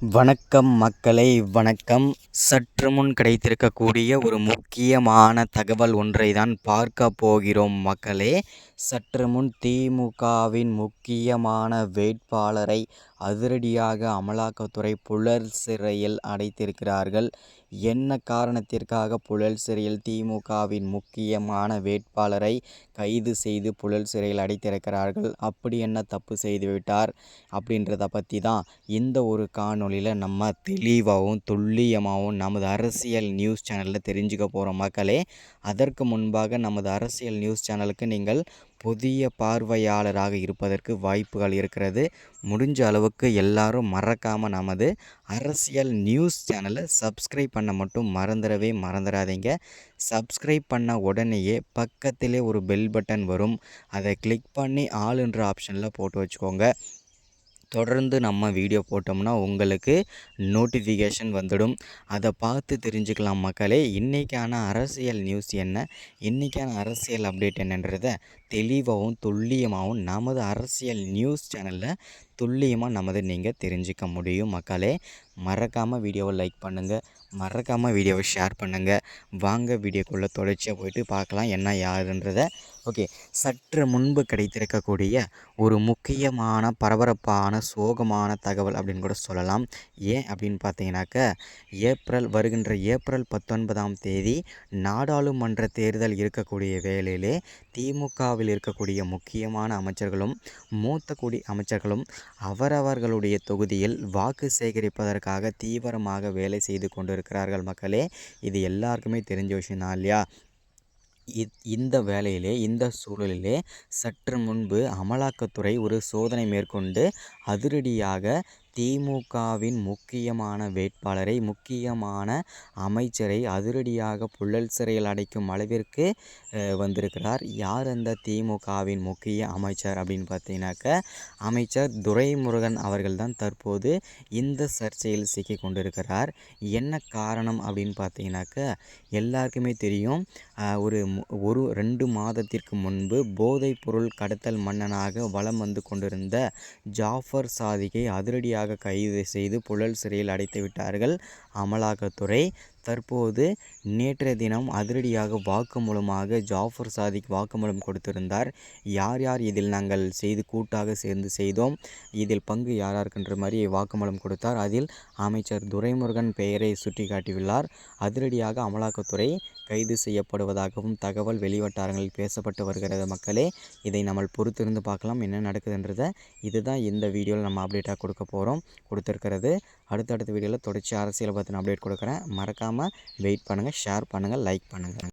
வணக்கம் மக்களை வணக்கம். சற்று முன் கிடைத்திருக்கக்கூடிய ஒரு முக்கியமான தகவல் ஒன்றை தான் பார்க்க போகிறோம் மக்களே. சற்று முன் திமுகவின் முக்கியமான வேட்பாளரை அதிரடியாக அமலாக்கத்துறை புழல் சிறையில் அடைத்திருக்கிறார்கள். என்ன காரணத்திற்காக புழல் சிறையில் திமுகவின் முக்கியமான வேட்பாளரை கைது செய்து புழல் சிறையில் அடைத்திருக்கிறார்கள்? அப்படி என்ன தப்பு செய்துவிட்டார் அப்படின்றத பற்றி தான் இந்த ஒரு காணொலியில் நம்ம தெளிவாகவும் துல்லியமாகவும் நமது அரசியல் நியூஸ் சேனலில் தெரிஞ்சுக்க போகிறோம் மக்களே. அதற்கு முன்பாக நமது அரசியல் நியூஸ் சேனலுக்கு நீங்கள் புதிய பார்வையாளராக இருப்பதற்கு வாய்ப்புகள் இருக்கிறது. முடிஞ்ச அளவுக்கு எல்லாரும் மறக்காமல் நமது அரசியல் நியூஸ் சேனலை சப்ஸ்கிரைப் பண்ண மட்டும் மறந்துடவே மறந்துடாதீங்க. சப்ஸ்கிரைப் பண்ண உடனேயே பக்கத்திலே ஒரு பெல் பட்டன் வரும். அதை கிளிக் பண்ணி ஆளுன்ற ஆப்ஷனில் போட்டு வச்சுக்கோங்க. தொடர்ந்து நம்ம வீடியோ போட்டோம்னா உங்களுக்கு நோட்டிஃபிகேஷன் வந்துடும். அதை பார்த்து தெரிஞ்சுக்கலாம் மக்களே. இன்றைக்கான அரசியல் நியூஸ் என்ன? இன்றைக்கான அரசியல் அப்டேட் என்னன்றதை தெளிவாகவும் துல்லியமாகவும் நமது அரசியல் நியூஸ் சேனலில் துல்லியமாக நமது நீங்கள் தெரிஞ்சிக்க முடியும். மக்களே மறக்காமல் வீடியோவை லைக் பண்ணுங்கள் மறக்காமல் வீடியோவை ஷேர் பண்ணுங்கள் வாங்க வீடியோக்குள்ளே தொடர்ச்சியாக போயிட்டு பார்க்கலாம் என்ன யாருன்றதை. ஓகே சற்று முன்பு கிடைத்திருக்கக்கூடிய ஒரு முக்கியமான பரபரப்பான சோகமான தகவல் அப்படின்னு கூட சொல்லலாம். ஏன் அப்படின்னு பார்த்தீங்கன்னாக்க ஏப்ரல் வருகின்ற ஏப்ரல் பத்தொன்பதாம் தேதி நாடாளுமன்ற தேர்தல் இருக்கக்கூடிய வேளையிலே இந்தியாவில் இருக்கக்கூடிய முக்கியமான அமைச்சர்களும் மூத்த குடி அமைச்சர்களும் அவரவர்களுடைய தொகுதியில் வாக்கு சேகரிப்பதற்காக தீவிரமாக வேலை செய்து கொண்டிருக்கிறார்கள் மக்களே. இது எல்லாருக்குமே தெரிஞ்ச விஷயம் தான் இல்லையா? இந்த வேலையிலே இந்த சூழலிலே சற்று முன்பு அமலாக்கத்துறை ஒரு சோதனை மேற்கொண்டு அதிரடியாக திமுகவின் முக்கியமான வேட்பாளரை முக்கியமான அமைச்சரை அதிரடியாக புழல் சிறையில் அடைக்கும் அளவிற்கு வந்திருக்கிறார். யார் அந்த திமுகவின் முக்கிய அமைச்சர் அப்படின்னு பார்த்தீங்கன்னாக்க அமைச்சர் துரைமுருகன் அவர்கள் தான் தற்போது இந்த சர்ச்சையில் சிக்கி கொண்டிருக்கிறார். என்ன காரணம் அப்படின்னு பார்த்தீங்கன்னாக்க எல்லாருக்குமே தெரியும் ஒரு ஒரு ரெண்டு மாதத்திற்கு முன்பு போதைப் பொருள் கடத்தல் மன்னனாக வலம் வந்து கொண்டிருந்த ஜாஃபர் சாதிகை அதிரடியாக கைது செய்து புழல் சிறையில் அடைத்து விட்டார்கள். அமலாக்கத்துறை தற்போது நேற்றைய தினம் அதிரடியாக வாக்குமூலமாக ஜாஃபர் சாதிக் வாக்குமூலம் கொடுத்திருந்தார். யார் யார் இதில் நாங்கள் செய்து கூட்டாக சேர்ந்து செய்தோம்? இதில் பங்கு யார் யாருக்குன்ற மாதிரி வாக்குமூலம் கொடுத்தார். அதில் அமைச்சர் துரைமுருகன் பெயரை சுட்டிக்காட்டியுள்ளார். அதிரடியாக அமலாக்கத்துறை கைது செய்யப்படுவதாகவும் தகவல் வெளிவட்டாரங்களில் பேசப்பட்டு வருகிறது. மக்களே இதை நம்ம பொறுத்திருந்து பார்க்கலாம். என்ன நடக்குதுன்றதை இதுதான் இந்த வீடியோவில் நம்ம அப்டேட்டாக கொடுக்க போகிறோம் கொடுத்துருக்கிறது. அடுத்தடுத்த வீடியோவில் தொடர்ச்சி அரசியலை பற்றின அப்டேட் கொடுக்குறேன். மறக்காமல் வெயிட் பண்ணுங்கள் ஷேர் பண்ணுங்கள் லைக் பண்ணுங்கள்